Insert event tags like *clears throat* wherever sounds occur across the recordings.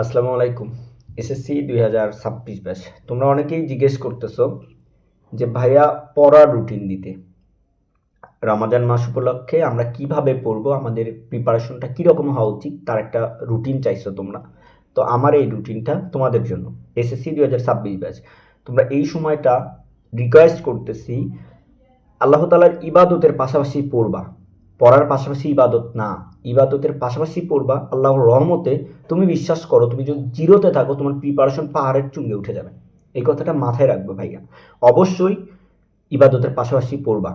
আসসালামু আলাইকুম। এসএসসি দুই হাজার ছাব্বিশ ব্যাচ। তোমরা অনেকেই জিজ্ঞেস করতেছো যে ভাইয়া পড়ার রুটিন দিতে। রমাজান মাস উপলক্ষে আমরা কীভাবে পড়ব? আমাদের প্রিপারেশনটা কীরকম হওয়া উচিত? তার একটা রুটিন চাইছো তোমরা। তো আমার এই রুটিনটা তোমাদের জন্য। এসএসসি দুই হাজার ছাব্বিশ ব্যাচ। তোমরা এই সময়টা রিকোয়েস্ট করতেছি, আল্লাহ তালার ইবাদতের পাশাপাশি পড়বা। পড়ার পাশাপাশি ইবাদত না, ইবাদতের পাশাপাশি পড়বা, আল্লাহর রহমতে তুমি বিশ্বাস করো, তুমি যদি জিরোতে থাকো, তোমার প্রিপারেশন পাহাড়ের চুঙ্গে উঠে যাবে। এই কথাটা মাথায় রাখবে ভাইয়া। অবশ্যই ইবাদতের পাশাপাশি পড়বা।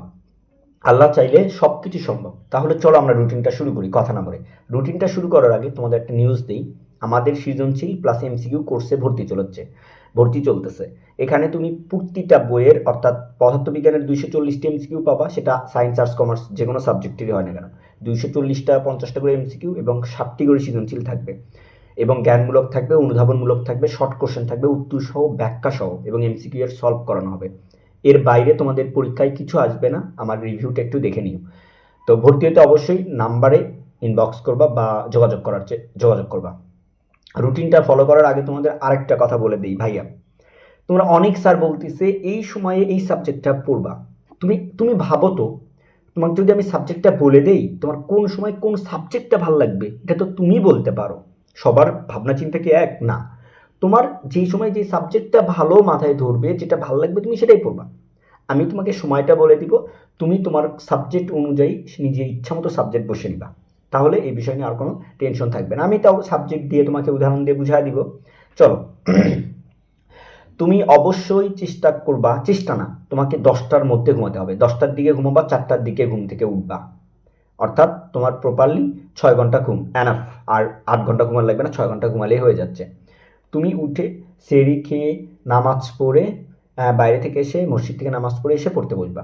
আল্লাহ চাইলে সব কিছু সম্ভব। তাহলে চলো আমরা রুটিনটা শুরু করি কথা না বলে। রুটিনটা শুরু করার আগে তোমাদের একটা নিউজ দিই। আমাদের সৃজনশীল প্লাস এমসিকিউ কোর্সে ভর্তি চলছে ভর্তি চলতেছে। এখানে তুমি প্রতিটা বইয়ের অর্থাৎ পদার্থবিজ্ঞানের দুইশো চল্লিশটি এমসিকিউ পাবা, সেটা সায়েন্স আর্টস কমার্স যে কোনো সাবজেক্টেরই হয় না কেন। দুইশো চল্লিশটা, পঞ্চাশটা করে এমসিকিউ এবং ষাটটি করে সৃজনশীল থাকবে। এবং জ্ঞানমূলক থাকবে, অনুধাবনমূলক থাকবে শর্ট কোশ্চেন থাকবে, উত্তর সহ, ব্যাখ্যা সহ এবং এমসিকিউ এর সলভ করানো হবে। এর বাইরে তোমাদের পরীক্ষায় কিছু আসবে না, আমার রিভিউটা একটু দেখে নিও। তো ভর্তি হতে অবশ্যই নাম্বারে ইনবক্স করবা বা যোগাযোগ করার যোগাযোগ করবা। রুটিনটা ফলো করার আগে তোমাদের আরেকটা কথা বলে দিই, ভাইয়া। তোমরা অনেক স্যার বলতেছে, এই সময়ে এই সাবজেক্টটা পড়বা। তুমি তুমি ভাবো তো, তোমাকে যদি আমি সাবজেক্টটা বলে দেই, তোমার কোন সময় কোন সাবজেক্টটা ভালো লাগবে, এটা তো তুমি বলতে পারো। সবার ভাবনা চিন্তা কি এক? না। তোমার যেই সময় যে সাবজেক্টটা ভালো মাথায় ধরবে, যেটা ভালো লাগবে, তুমি সেটাই পড়বা। আমি তোমাকে সময়টা বলে দিব, তুমি তোমার সাবজেক্ট অনুযায়ী নিজের ইচ্ছা মতো সাবজেক্ট বসে নিবা তাহলে এই বিষয় নিয়ে আর কোনো টেনশন থাকবে না। আমি তাও সাবজেক্ট দিয়ে তোমাকে উদাহরণ দিয়ে বুঝাই দিব। চলো। *clears throat* তুমি অবশ্যই চেষ্টা করবা, চেষ্টা না, তোমাকে দশটার মধ্যে ঘুমাতে হবে। দশটার দিকে ঘুমাবা, চারটার দিকে ঘুম থেকে উঠবা। অর্থাৎ তোমার প্রপারলি ছয় ঘণ্টা ঘুম অ্যানাফ আর আট ঘণ্টা ঘুমান লাগবে না, ছয় ঘণ্টা ঘুমালেই হয়ে যাচ্ছে। তুমি উঠে সেরি খেয়ে নামাজ পড়ে বাইরে থেকে এসে মসজিদ থেকে নামাজ পড়ে এসে পড়তে বসবা।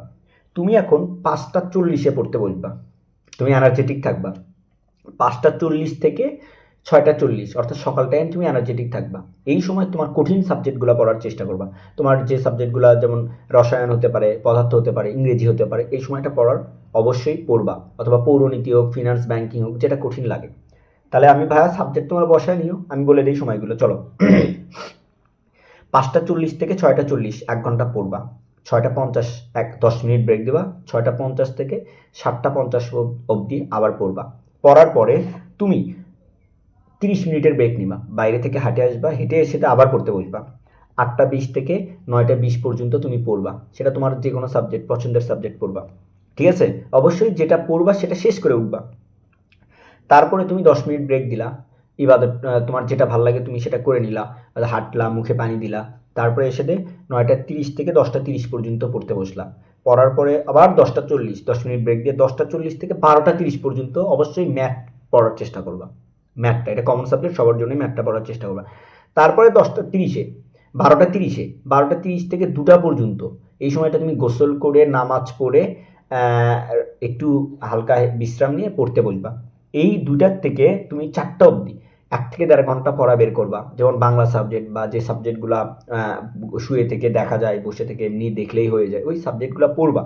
তুমি এখন পাঁচটা চল্লিশে পড়তে বসবা। তুমি এনার্জেটিক থাকবা। পাঁচটা চল্লিশ থেকে ছয়টা চল্লিশ, অর্থাৎ সকাল টাইম তুমি এনার্জেটিক থাকবা। এই সময় তোমার কঠিন সাবজেক্টগুলো পড়ার চেষ্টা করবা। তোমার যে সাবজেক্টগুলো যেমন রসায়ন হতে পারে, পদার্থ হতে পারে, ইংরেজি হতে পারে, এই সময়টা পড়ার অবশ্যই পড়বা। অথবা পৌরনীতি হোক ফিনান্স ব্যাংকিং হোক, যেটা কঠিন লাগে। তাহলে আমি ভাইয়া সাবজেক্ট তোমার বসায় নিও, আমি বলে দিই সময়গুলো, চলো। পাঁচটা চল্লিশ থেকে ছয়টা চল্লিশ, এক ঘণ্টা পড়বা। ছয়টা পঞ্চাশ, এক দশ মিনিট ব্রেক দেবা। ছয়টা পঞ্চাশ থেকে সাতটা পঞ্চাশ অব- অবধি আবার পড়বা। পড়ার পরে তুমি তিরিশ মিনিটের ব্রেক নিবা। বাইরে থেকে হাঁটে আসবা, হেঁটে এসে আবার পড়তে বসবা। আটটা বিশ থেকে নয়টা বিশ পর্যন্ত তুমি পড়বা। সেটা তোমার যে কোনো সাবজেক্ট পছন্দের সাবজেক্ট পড়বা। ঠিক আছে? অবশ্যই যেটা পড়বা সেটা শেষ করে উঠবা। তারপরে তুমি দশ মিনিট ব্রেক দিলা। ইবাদত তোমার যেটা ভালো লাগে তুমি সেটা করে নিলা। হাঁটলা, মুখে পানি দিলা। তারপরে এসে নয়টা তিরিশ থেকে দশটা তিরিশ পর্যন্ত পড়তে বসলা। পড়ার পরে আবার দশটা চল্লিশ, দশ মিনিট ব্রেক দিয়ে দশটা চল্লিশ থেকে বারোটা তিরিশ পর্যন্ত অবশ্যই ম্যাথ পড়ার চেষ্টা করবা। ম্যাথটা এটা কমন সাবজেক্ট সবার জন্যই ম্যাথটা পড়ার চেষ্টা করবা। তারপরে দশটা তিরিশে, বারোটা তিরিশে, বারোটা তিরিশ থেকে দুটা পর্যন্ত, এই সময়টা তুমি গোসল করে, নামাজ পড়ে একটু হালকা বিশ্রাম নিয়ে পড়তে বসবা এই দুটার থেকে তুমি চারটা অবধি এক থেকে দেড় ঘণ্টা পড়া বের করবা। যেমন বাংলা সাবজেক্ট বা যে সাবজেক্টগুলো শুয়ে থেকে দেখা যায়, বসে থেকে এমনি দেখলেই হয়ে যায়, ওই সাবজেক্টগুলো পড়বা।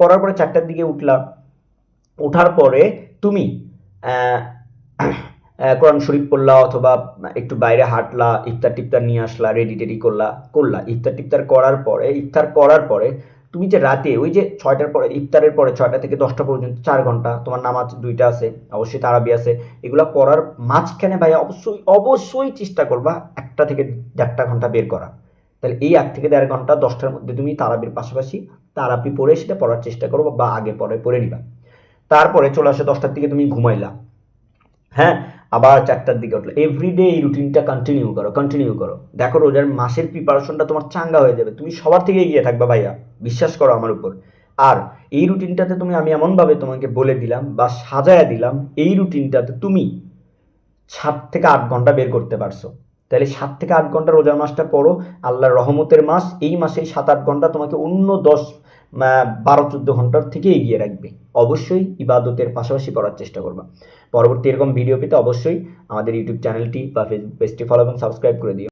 পড়ার পরে চারটার দিকে উঠলা। ওঠার পরে তুমি কোরআন শরীফ পড়লা অথবা একটু বাইরে হাঁটলা, ইফতার টিফতার নিয়ে আসলা রেডি টেডি করলা করলা। ইফতার টিফতার করার পরে, ইফতার করার পরে তুমি যে রাতে, ওই যে ছয়টার পরে, ইফতারের পরে ছয়টা থেকে দশটা পর্যন্ত চার ঘণ্টা, তোমার নামাজ দুইটা আছে, অবশ্যই তারাবি আছে, এগুলো পড়ার মাঝখানে ভাই অবশ্যই অবশ্যই চেষ্টা করবা একটা থেকে দেড়টা ঘণ্টা বের করা। তাহলে এই এক থেকে দেড় ঘণ্টা, দশটার মধ্যে তুমি তারাবির পাশাপাশি তারাবি পড়ে সেটা পড়ার চেষ্টা করো বা আগে পরে পড়ে নিবা। তারপরে চলে আসে দশটার দিকে তুমি ঘুমাইলা। হ্যাঁ? আবার চারটার দিকে উঠল। এভরিডে এই রুটিনটা কন্টিনিউ করো কন্টিনিউ করো। দেখো রোজার মাসের প্রিপারেশনটা তোমার চাঙ্গা হয়ে যাবে। তুমি সবার থেকে এগিয়ে থাকবা ভাইয়া, বিশ্বাস করো আমার উপর। আর এই রুটিনটাতে তুমি, আমি এমনভাবে তোমাকে বলে দিলাম বা সাজায়া দিলাম, এই রুটিনটাতে তুমি সাত থেকে আট ঘণ্টা বের করতে পারছ। তাহলে সাত থেকে আট ঘণ্টা রোজার মাসটা পড়ো, আল্লাহর রহমতের মাস, এই মাসে সাত আট ঘণ্টা তোমাকে অন্য দশ বারো চোদ্দ ঘণ্টার থেকে এগিয়ে রাখবে। অবশ্যই ইবাদতের পাশাপাশি পড়ার চেষ্টা করবা। পরবর্তী এরকম ভিডিও পেতে অবশ্যই আমাদের ইউটিউব চ্যানেলটি বা ফেসবুক পেজটি ফলো এবং সাবস্ক্রাইব করে দিও।